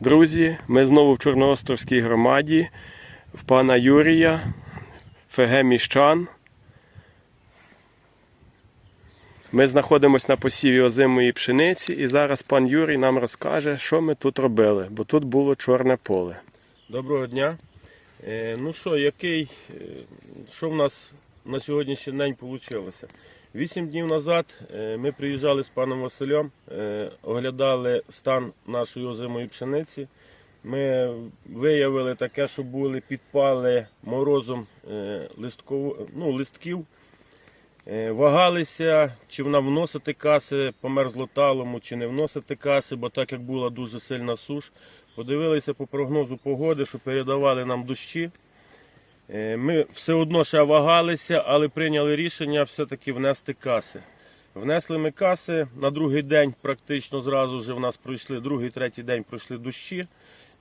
Друзі, ми знову в Чорноостровській громаді, в пана Юрія, ФГ Міщан. Ми знаходимося на посіві озимої пшениці, і зараз пан Юрій нам розкаже, що ми тут робили, бо тут було чорне поле. Доброго дня. Е, ну що, який, е, що в нас на сьогоднішній день вийшло? Вісім днів назад е, ми приїжджали з паном Василем, е, оглядали стан нашої озимої пшениці. Ми виявили таке, що були підпали морозом е, листково, ну, листків. Вагалися, чи вона вносити каси по мерзлоталому, чи не вносити каси, бо так як була дуже сильна суш. Подивилися по прогнозу погоди, що передавали нам дощі. Е, Ми все одно ще вагалися, але прийняли рішення все-таки внести каси. Внесли ми каси на другий день, практично зразу вже в нас пройшли, другий, третій день пройшли дощі.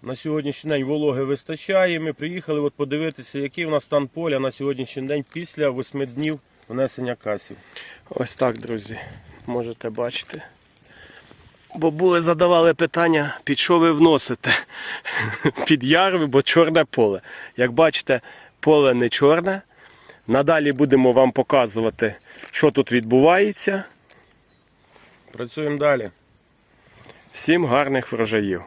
На сьогоднішній день вологи вистачає. Ми приїхали от подивитися, який у нас стан поля на сьогоднішній день після 8 днів внесення касів. Ось так, друзі, можете бачити. Бо були задавали питання, під що ви вносите? Під ярви, бо чорне поле. Як бачите, поле не чорне. Надалі будемо вам показувати, що тут відбувається. Працюємо далі. Всім гарних врожаїв!